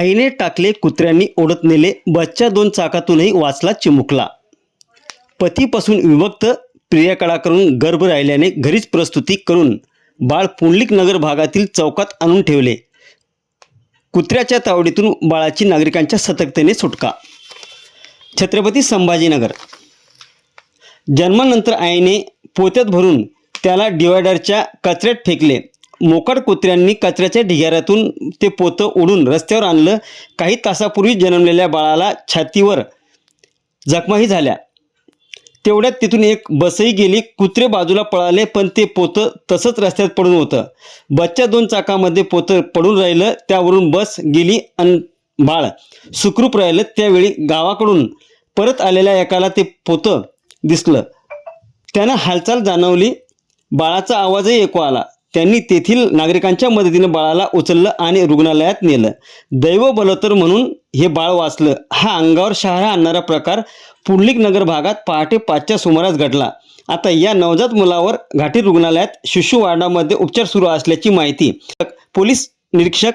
आईने टाकले कुत्र्यांनी ओढत नेले बच्चा दोन चाकातूनही वाचला चिमुकला. पतीपासून विभक्त प्रियकराकडून गर्भ राहिल्याने घरीच प्रस्तुती करून बाळ पुंडलिक नगर भागातील चौकात आणून ठेवले. कुत्र्याच्या तावडीतून बाळाची नागरिकांच्या सतर्कतेने सुटका. छत्रपती संभाजीनगर. जन्मानंतर आईने पोत्यात भरून त्याला डिवायडरच्या कचऱ्यात फेकले. मोकाट कुत्र्यांनी कचऱ्याच्या ढिगाऱ्यातून ते पोतं ओढून रस्त्यावर आणलं. काही तासापूर्वी जन्मलेल्या बाळाला छातीवर जखमाही झाल्या. तेवढ्यात तिथून एक बसही गेली. कुत्रे बाजूला पळाले पण ते पोतं तसंच रस्त्यात पडून होतं. बसच्या दोन चाकामध्ये पोतं पडून राहिलं. त्यावरून बस गेली आणि बाळ सुखरूप राहिलं. त्यावेळी गावाकडून परत आलेल्या एकाला ते पोतं दिसलं. त्यानं हालचाल जाणवली. बाळाचा आवाजही ऐकू आला. त्यांनी तेथील नागरिकांच्या मदतीने बाळाला उचललं आणि रुग्णालयात नेलं. दैव बलोत्तर म्हणून हे बाळ वाचलं. हा अंगावर शहारा आणणारा प्रकार पुंडलिक नगर भागात पहाटे पाचच्या सुमारास घडला. आता या नवजात मुलावर घाटी रुग्णालयात शिशु वार्डामध्ये उपचार सुरू असल्याची माहिती पोलीस निरीक्षक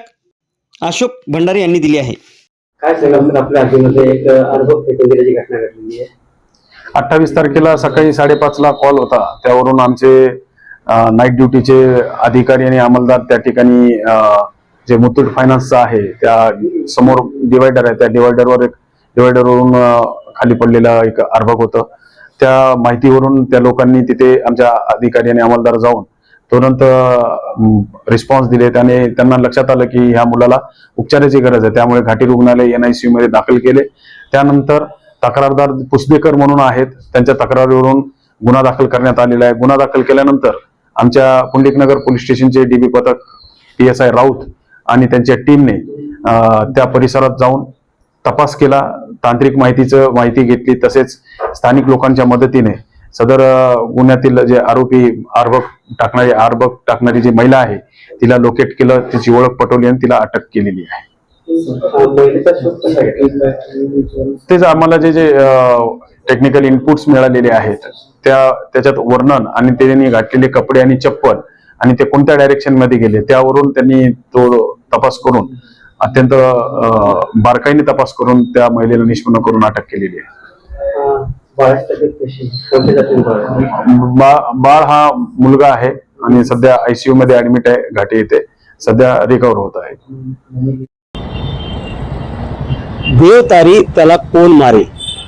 अशोक भंडारे यांनी दिली आहे. काय सांगाल आपल्या आजीमध्ये एक दिल्याची घटना घडलेली आहे. अठ्ठावीस तारखेला सकाळी साडेपाचला कॉल होता. त्यावरून आमचे नाईट ड्युटीचे अधिकारी आणि अंमलदार त्या ठिकाणी जे मुथूट फायनान्सचं आहे त्या समोर डिवायडर आहे त्या डिवायडरवर एक डिवायडरवरून खाली पडलेलं एक अर्भक होतं. त्या माहितीवरून त्या लोकांनी तिथे आमच्या अधिकारी आणि अंमलदार जाऊन तुरंत रिस्पॉन्स दिले. त्याने त्यांना लक्षात आलं की ह्या मुलाला उपचाराची गरज आहे. त्यामुळे घाटी रुग्णालय एन आय सी मध्ये दाखल केले. त्यानंतर तक्रारदार पुसदेकर म्हणून आहेत. त्यांच्या तक्रारीवरून गुन्हा दाखल करण्यात आलेला आहे. गुन्हा दाखल केल्यानंतर आमच्या पुंडलिकनगर पोलीस स्टेशनचे डीबी पथक पी एस आय राऊत आणि त्यांच्या टीमने त्या परिसरात जाऊन तपास केला. तांत्रिक माहितीचं माहिती घेतली. तसेच स्थानिक लोकांच्या मदतीने सदर गुन्ह्यातील जे आरोपी आरबक टाकणारी आर्भक टाकणारी जी महिला आहे तिला लोकेट केलं. तिची ओळख पटवली आणि तिला अटक केलेली आहे. तेच आम्हाला जे जे टेक्निकल इनपुट्स मिळालेले आहेत त्या त्याच्यात वर्णन आणि त्यांनी घातलेले कपडे आणि चप्पल आणि ते कोणत्या डायरेक्शनमध्ये गेले त्यावरून त्यांनी तो तपास करून अत्यंत बारकाईने तपास करून त्या महिलेला निष्पन्न करून अटक केलेली आहे. बाळ हा मुलगा आहे आणि सध्या आयसीयू मध्ये ऍडमिट आहे घाटी येथे सध्या रिकवर होत आहे. देव तारी त्याला कोण मारे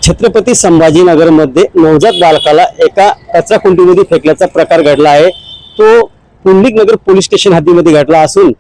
छत्रपती संभाजीनगरमध्ये नवजात बालकाला एका कचरा कुंडीमध्ये फेकल्याचा प्रकार घडला आहे. तो पुंडलिक नगर पोलीस स्टेशन हद्दीमध्ये घडला असून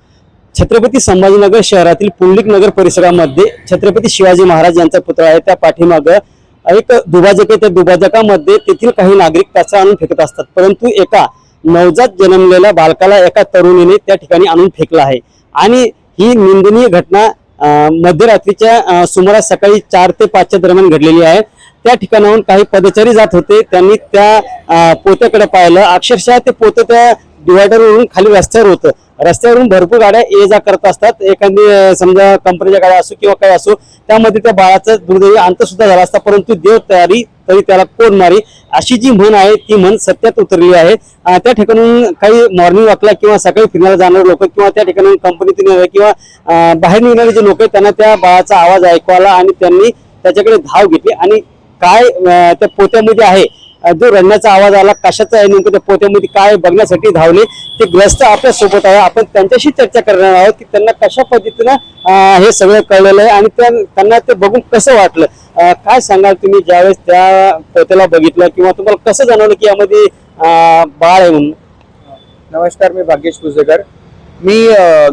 छत्रपती संभाजीनगर शहरातील पुंडलिक नगर परिसरामध्ये छत्रपती शिवाजी महाराज यांचा पुतळा आहे. त्या पाठीमागं एक दुभाजक आहे. त्या दुभाजकामध्ये तेथील काही नागरिक कचरा आणून फेकत असतात. परंतु एका नवजात जन्मलेल्या बालकाला एका तरुणीने त्या ठिकाणी आणून फेकला आहे. आणि ही निंदनीय घटना मध्यरात्रीच्या सुमारास सकाळी चार ते पाचच्या दरम्यान घडलेली आहे. त्या ठिकाणाहून काही पदचारी जात होते. त्यांनी त्या पोत्याकडे पाहिलं. अक्षरशः ते पोतं त्या डिवायडरवरून खाली रस्त्यावर होतं. रस्त्यावरून भरपूर गाड्या ये जा करत असतात. एखादी समजा कंपनीच्या गाड्या असो किंवा काही असो त्यामध्ये त्या बाळाचा दुर्दैवी अंत सुद्धा झाला असता परंतु देव तयारी तरी त्याला कोण मारी अशी जी म्हण आहे ती म्हण सत्यात उतरली आहे. त्या ठिकाणून काही मॉर्निंग वॉकला किंवा सकाळी फिरणारे जाणारे लोक किंवा त्या ठिकाणून कंपनीतून किंवा बाहेर निघणारे जे लोक आहेत त्यांना त्या बाळाचा आवाज ऐकवाला आणि त्यांनी त्याच्याकडे धाव घेतली. आणि काय त्या पोत्यामध्ये आहे जो रडण्याचा आवाज आला कशाचा आहे नेमकं त्या पोत्यामध्ये काय बघण्यासाठी धावले ते ग्रस्त आपल्यासोबत आहे. आपण त्यांच्याशी चर्चा करणार आहोत की त्यांना कशा पद्धतीनं हे सगळं कळलेलं आहे आणि त्यांना ते बघून कसं वाटलं? काय सांगाल तुम्ही ज्यावेळेस त्या पोत्याला बघितलं किंवा तुम्हाला कसं जाणवलं की यामध्ये बाळ आहे म्हणून? नमस्कार मी भाग्येश पुसेकर मी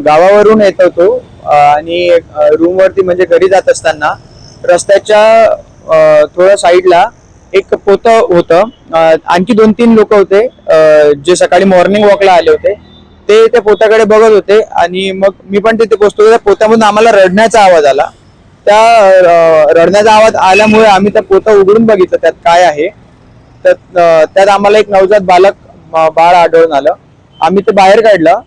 गावावरून येत होतो आणि रूमवरती म्हणजे घरी जात असताना रस्त्याच्या थोड्या साईडला एक पोत होतं. आणखी दोन तीन लोक होते. जे सकाळी मॉर्निंग वॉकला आले होते. ते त्या पोत्याकडे बघत होते आणि मग मी पण तिथे पोचतो. त्या पोत्यामधून आम्हाला रडण्याचा आवाज आला. त्या रडण्याचा आवाज आल्यामुळे आम्ही त्या पोतं उघडून बघितलं त्यात काय आहे. तर त्यात आम्हाला एक नवजात बालक बाळ आढळून आलं. आम्ही ते बाहेर काढलं.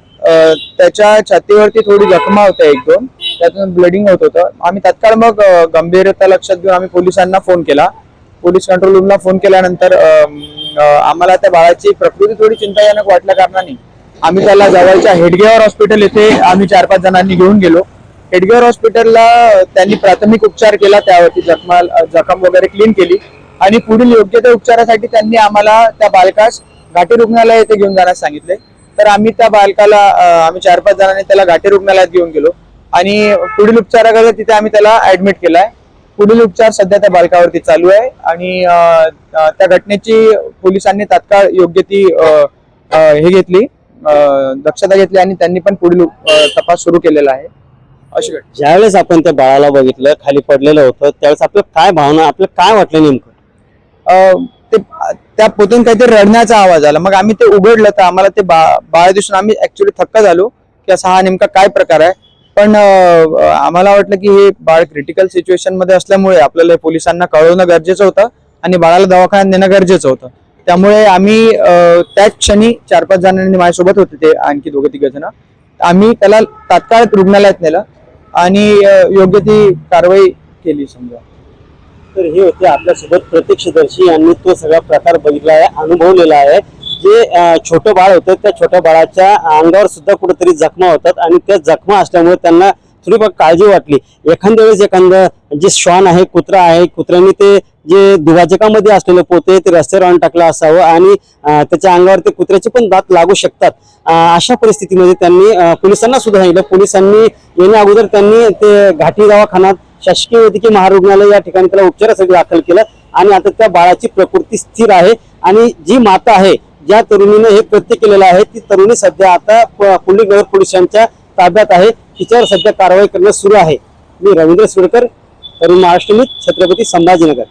त्याच्या छातीवरती थोडी जखमा होत्या एक दोन. त्यातून ब्लडिंग होत होतं. आम्ही तत्काळ मग गंभीरता लक्षात घेऊन आम्ही पोलिसांना फोन केला. पोलीस कंट्रोल रूमला फोन केल्यानंतर आम्हाला त्या बाळाची प्रकृती थोडी चिंताजनक वाटल्या कारणाने आम्ही त्याला जवळच्या हेडगेवर हॉस्पिटल येथे आम्ही चार पाच जणांनी घेऊन गेलो. हेडगेवर हॉस्पिटलला त्यांनी प्राथमिक उपचार केला त्यावरती जखमा जखम वगैरे क्लीन केली आणि पुढील योग्य त्या उपचारासाठी त्यांनी आम्हाला त्या बालकास घाटी रुग्णालय येथे घेऊन जाण्यास सांगितले. तर आम्ही त्या बालकाला आम्ही चार पाच जणांनी त्याला घाटी रुग्णालयात घेऊन गेलो आणि पुढील उपचाराकरता तिथे आम्ही त्याला ऍडमिट केलाय. पुढील उपचार सध्या त्या बालकावरती चालू आहे आणि त्या घटनेची पोलिसांनी तात्काळ योग्य ती हे घेतली दक्षता घेतली आणि त्यांनी पण पुढील तपास सुरू केलेला आहे. अशी ज्यावेळेस आपण त्या बाळाला बघितलं खाली पडलेलं होतं त्यावेळेस आपलं काय भावना आपलं काय वाटलं नेमकं? ते त्या पोतून काहीतरी रडण्याचा आवाज आला. मग आम्ही ते उघडलं तर आम्हाला ते बा बाळ दिसून आम्ही ऍक्च्युली थक्क झालो की असा हा नेमका काय प्रकार आहे? पण आम्हाला वाटलं की हे बाळ क्रिटिकल सिच्युएशनमध्ये असल्यामुळे आपल्याला पोलिसांना कळवणं गरजेचं होतं आणि बाळाला दवाखान्यात नेणं गरजेचं होतं. त्यामुळे आम्ही त्याच क्षणी चार पाच जणांनी माझ्यासोबत होते ते आणखी दोघे तिघ जण. आम्ही त्याला तात्काळ रुग्णालयात नेलं आणि योग्य ती कारवाई केली समजा. तर हे होते आपल्यासोबत प्रत्यक्षदर्शी यांनी तो सगळा प्रकार बघितला आहे अनुभवलेला आहे. जे छोटं बाळ होतं त्या छोट्या बाळाच्या अंगावर सुद्धा कुठेतरी जखमा होतात आणि त्या जखमा असल्यामुळे त्यांना थोडीफार काळजी वाटली. एखाद्या वेळेस एखादं जे श्वान आहे कुत्रा आहे कुत्र्याने ते जे दुभाजकामध्ये असलेलं पोते ते रस्त्यावर आणून टाकलं असावं आणि त्याच्या अंगावर ते कुत्र्याचे पण दात लागू शकतात. अशा परिस्थितीमध्ये त्यांनी पोलिसांना सुद्धा सांगितलं. पोलिसांनी येण्या अगोदर त्यांनी ते घाटी दवाखान्यात शासकीय वैद्यकीय महारुग्णालय या ठिकाणी त्याला उपचारासाठी दाखल केलं आणि आता त्या बाळाची प्रकृती स्थिर आहे आणि जी माता आहे ज्या तरुणीने हे कृत्य केलेलं आहे ती तरुणी सध्या आता प- नगर पोलिसांच्या ताब्यात आहे. तिच्यावर सध्या कारवाई करणं सुरू आहे. मी रवींद्र सुरकर तरुण महाराष्ट्र छत्रपती संभाजीनगर.